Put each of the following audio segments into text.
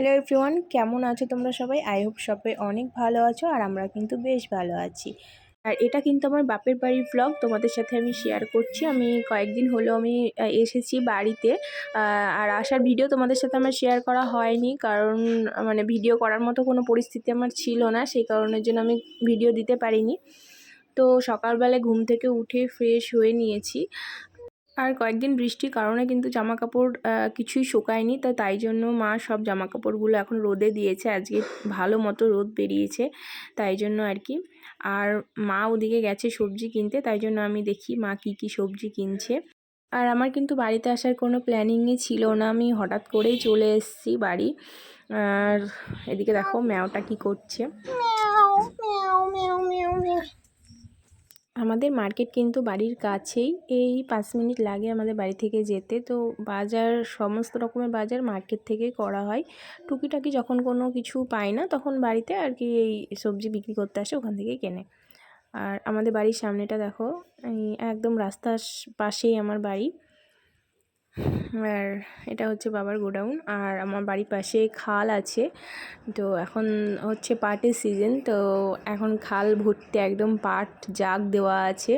Hello everyone কেমন আছো তোমরা সবাই? আই হোপ সবাই অনেক ভালো আছো আর আমরা কিন্তু বেশ ভালো আছি। আর এটা কিন্তু আমার বাপের বাড়ির ব্লগ তোমাদের সাথে আমি শেয়ার করছি। আমি কয়েকদিন হলো আমি এসেছি বাড়িতে আর আসার ভিডিও তোমাদের সাথে আমার শেয়ার করা হয়নি। কারণ মানে ভিডিও করার মতো কোনো পরিস্থিতি আমার ছিল না, সেই কারণের জন্য আমি ভিডিও দিতে পারিনি। তো সকালবেলায় ঘুম থেকে উঠে ফ্রেশ হয়ে নিয়েছি। আর কয়েকদিন বৃষ্টির কারণে কিন্তু জামা কাপড় কিছুই শুকায়নি। তা তাই জন্য মা সব জামা কাপড়গুলো এখন রোদে দিয়েছে। আজকে ভালো মতো রোদ বেরিয়েছে, তাই জন্য আর কি। আর মা ওদিকে গেছে সবজি কিনতে, তাই জন্য আমি দেখি মা কি কি সবজি কিনছে। আর আমার কিন্তু বাড়িতে আসার কোনো প্ল্যানিংই ছিল না। আমি হঠাৎ করেই চলে এসেছি বাড়ি। আর এদিকে দেখো ম্যাওটা কি করছে। আমাদের মার্কেট কিন্তু বাড়ির কাছেই। এই পাঁচ মিনিট লাগে আমাদের বাড়ি থেকে যেতে। তো বাজার, সমস্ত রকমের বাজার মার্কেট থেকে করা হয়। টুকিটাকি যখন কোনো কিছু পায় না, তখন বাড়িতে আর কি এই সবজি বিক্রি করতে আসে, ওখান থেকেই কেনে। আর আমাদের বাড়ির সামনেটা দেখো একদম রাস্তার পাশেই আমার বাড়ি। আর এটা হচ্ছে বাবার গোডাউন আর আমার বাড়ির পাশে খাল আছে। তো এখন হচ্ছে পাটের সিজন, তো এখন খাল ভর্তি একদম পাট জাগ দেওয়া আছে।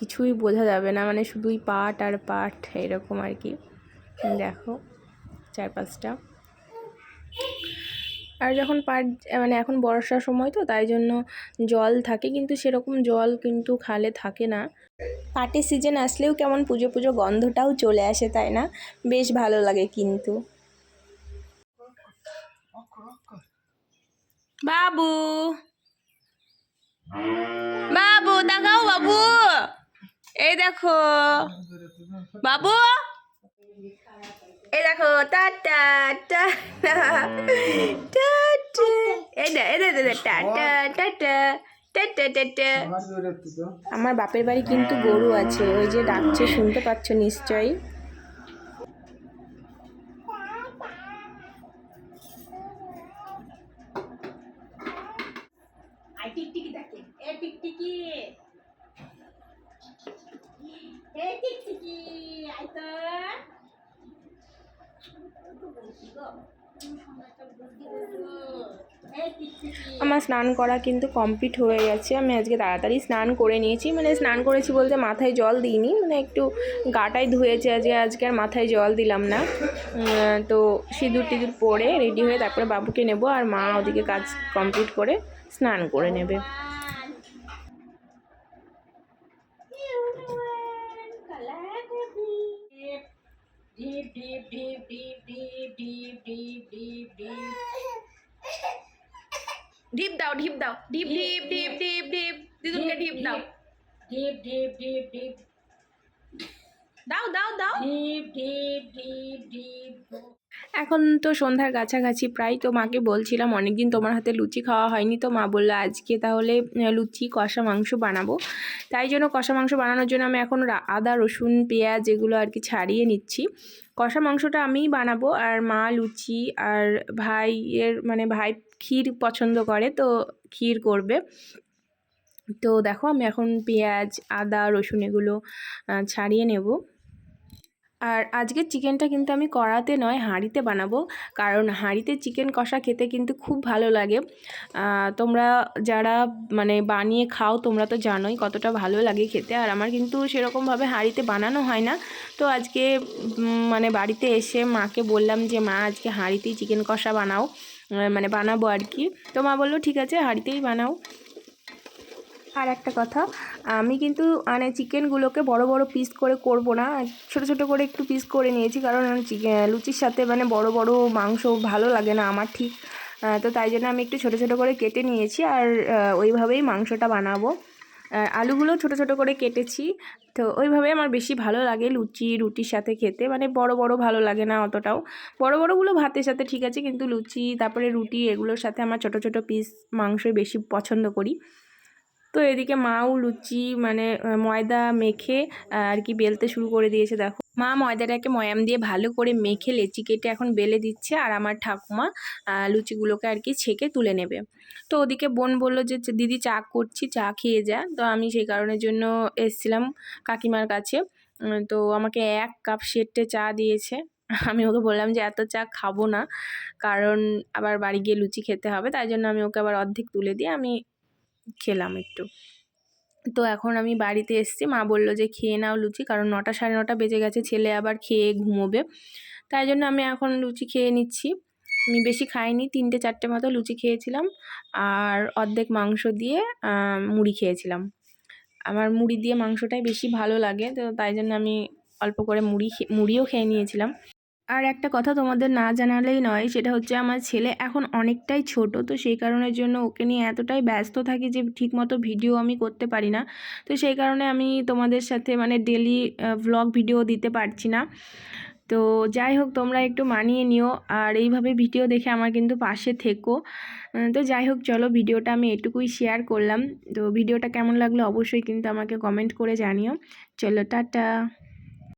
কিছুই বোঝা যাবে না মানে শুধুই পাট আর পাট এরকম আর কি। দেখো চার পাঁচটা আর যখন পাট মানে এখন বর্ষার সময় তো, তাই জন্য জল থাকে, কিন্তু সেরকম জল কিন্তু খালে থাকে না। পাটের সিজন আসলেও কেমন পুজো পুজো গন্ধটাও চলে আসে, তাই না? বেশ ভালো লাগে কিন্তু। বাবু। বাবু দেখাও বাবু। এই দেখো। বাবু। এই দেখো টাটা টাটা এই দে এই দে আমার বাপের বাড়ি কিন্তু গরু আছে ওই যে ডাকছে শুনতে পাচ্ছ নিশ্চয়ই। আই টিকটিকি আমার স্নান করা কিন্তু কমপ্লিট হয়ে গেছে। আমি আজকে তাড়াতাড়ি স্নান করে নিয়েছি। মানে স্নান করেছি বলতে মাথায় জল দিইনি। মানে একটু গাটাই ধুয়েছে আজকে আজকে আর মাথায় জল দিলাম না। তো সিঁদুর টিঁদুর পরে রেডি হয়ে তারপরে বাবুকে নেব আর মা ওদিকে কাজ কমপ্লিট করে স্নান করে নেবে। Deep deep deep deep deep deep deep deep deep ঢিপ দাও ঢিপ দাও ঢিপ ঢিপ ঢিপ ঢিপ ঢিপ দিদুনকে ঢিপ দাও ঢিপ ঢিপ ঢিপ ঢিপ দাও দাও দাও ঢিপ ঢিপ ঢিপ ডিপ এখন তো সন্ধ্যার কাছাকাছি, প্রায় তো মাকে বলছিলাম, অনেকদিন তোমার হাতে লুচি খাওয়া হয়নি তো? মা বলল, আজকে তাহলে লুচি, কষা মাংস বানাবো। তাই জন্য কষা মাংস বানানোর জন্য আমি এখন আদা, রসুন, পেঁয়াজ এগুলো আর কি ছাড়িয়ে নিচ্ছি। কষা মাংসটা আমিই বানাবো, আর মা লুচি আর ভাইয়ের মানে ভাই ক্ষীর পছন্দ করে তো ক্ষীর করবে। তো দেখো, আমি এখন পেঁয়াজ, আদা, রসুন এগুলো ছাড়িয়ে নেব। আর আজকের চিকেনটা কিন্তু আমি কড়াতে নয়, হাঁড়িতে বানাবো। কারণ হাঁড়িতে চিকেন কষা খেতে কিন্তু খুব ভালো লাগে। তোমরা যারা মানে বানিয়ে খাও, তোমরা তো জানোই কতটা ভালো লাগে খেতে। আর আমার কিন্তু সেরকমভাবে হাঁড়িতে বানানো হয় না। তো আজকে মানে বাড়িতে এসে মাকে বললাম যে, মা, আজকে হাঁড়িতেই চিকেন কষা বানাও। মানে বানাবো আর কি। তো মা বলল, ঠিক আছে, হাঁড়িতেই বানাও। আর একটা কথা, আমি কিন্তু মানে চিকেনগুলোকে বড় বড় পিস করে করব না। ছোট ছোট করে একটু পিস করে নিয়েছি, কারণ লুচির সাথে মানে বড় বড় মাংস ভালো লাগে না আমার ঠিক। তো তাই জন্য আমি একটু ছোট ছোট করে কেটে নিয়েছি আর ওইভাবেই মাংসটা বানাবো। আলুগুলো ছোট ছোট করে কেটেছি, তো ওইভাবেই আমার বেশি ভালো লাগে লুচি, রুটির সাথে খেতে মানে বড় বড় ভালো লাগে না অতটাও। বড় বড়গুলো ভাতের সাথে ঠিক আছে, কিন্তু লুচি, তারপরে রুটি, এগুলোর সাথে আমার ছোট ছোট পিস মাংসই বেশি পছন্দ করি। তো এদিকে মাও লুচি মানে ময়দা মেখে আর কি বেলতে শুরু করে দিয়েছে, দেখো। মা ময়দাটাকে ময়াম দিয়ে ভালো করে মেখে লেচি কেটে এখন বেলে দিচ্ছে, আর আমার ঠাকুমা লুচিগুলোকে আর কি ছেঁকে তুলে নেবে। তো ওদিকে বোন বলল যে দিদি চা করছি, চা খেয়ে যা। তো আমি সেই কারণের জন্য এসছিলাম কাকিমার কাছে। তো আমাকে এক কাপ সেটে চা দিয়েছে। আমি ওকে বললাম যে, এত চা খাব না, কারণ আবার বাড়ি গিয়ে লুচি খেতে হবে। তাই জন্য আমি ওকে আবার অর্ধেক তুলে দিয়ে আমি খেলাম একটু। তো এখন আমি বাড়িতে এসেছি, মা বলল যে খেয়ে নাও লুচি, কারণ নটা সাড়ে নটা বেজে গেছে, ছেলে আবার খেয়ে ঘুমোবে। তাই জন্য আমি এখন লুচি খেয়ে নিচ্ছি। আমি বেশি খাইনি, তিনটে চারটে মতো লুচি খেয়েছিলাম আর অর্ধেক মাংস দিয়ে মুড়ি খেয়েছিলাম। আমার মুড়ি দিয়ে মাংসটাই বেশি ভালো লাগে, তো তাই জন্য আমি অল্প করে মুড়ি মুড়িও খেয়ে নিয়েছিলাম। আর একটা কথা তোমাদের না জানালেই নয়, সেটা হচ্ছে আমার ছেলে এখন অনেকটাই ছোট, তো সেই কারণের জন্য ওকে নিয়ে এতটাই ব্যস্ত থাকি যে ঠিকমতো ভিডিও আমি করতে পারি না। তো সেই কারণে আমি তোমাদের সাথে মানে ডেলি ভ্লগ ভিডিও দিতে পারছি না। তো যাই হোক, তোমরা একটু মানিয়ে নিও আর এইভাবে ভিডিও দেখে আমার কিন্তু পাশে থেকো। তো যাই হোক, চলো ভিডিওটা আমি এটুকুই শেয়ার করলাম। তো ভিডিওটা কেমন লাগল অবশ্যই কিন্তু আমাকে কমেন্ট করে জানিও। চলো, টাটা।